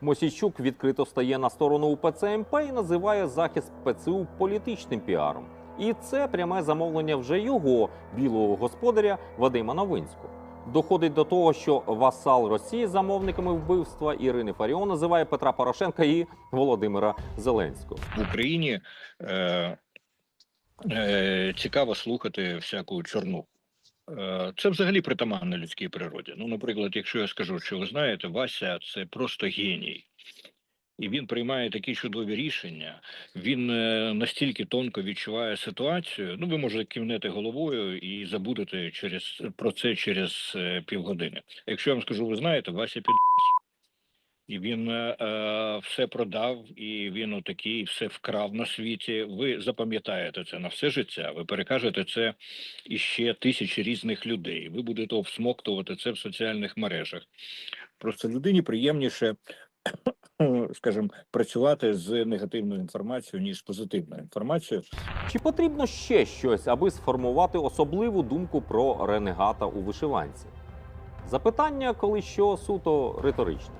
Мосійчук відкрито стає на сторону УПЦ МП і називає захист ПЦУ політичним піаром. І це пряме замовлення вже його білого господаря Вадима Новинського. Доходить до того, що васал Росії замовниками вбивства Ірини Фаріон називає Петра Порошенка і Володимира Зеленського. в Україні е, е, цікаво слухати всяку чорну. Е, це взагалі притаманно людській природі. Ну, наприклад, якщо я скажу, що ви знаєте, Вася це просто геній. І він приймає такі чудові рішення. Він е, настільки тонко відчуває ситуацію. Ну, ви можете кивнете головою і забудете через про це через е, півгодини. Якщо я вам скажу, ви знаєте, Вася під і він е, е, все продав, і він отакий все вкрав на світі. Ви запам'ятаєте це на все життя. Ви перекажете це іще тисячі різних людей. Ви будете всмоктувати це в соціальних мережах. Просто людині приємніше, скажімо, працювати з негативною інформацією ніж позитивною інформацією. Чи потрібно ще щось, аби сформувати особливу думку про ренегата у вишиванці? Запитання, коли що суто риторичне.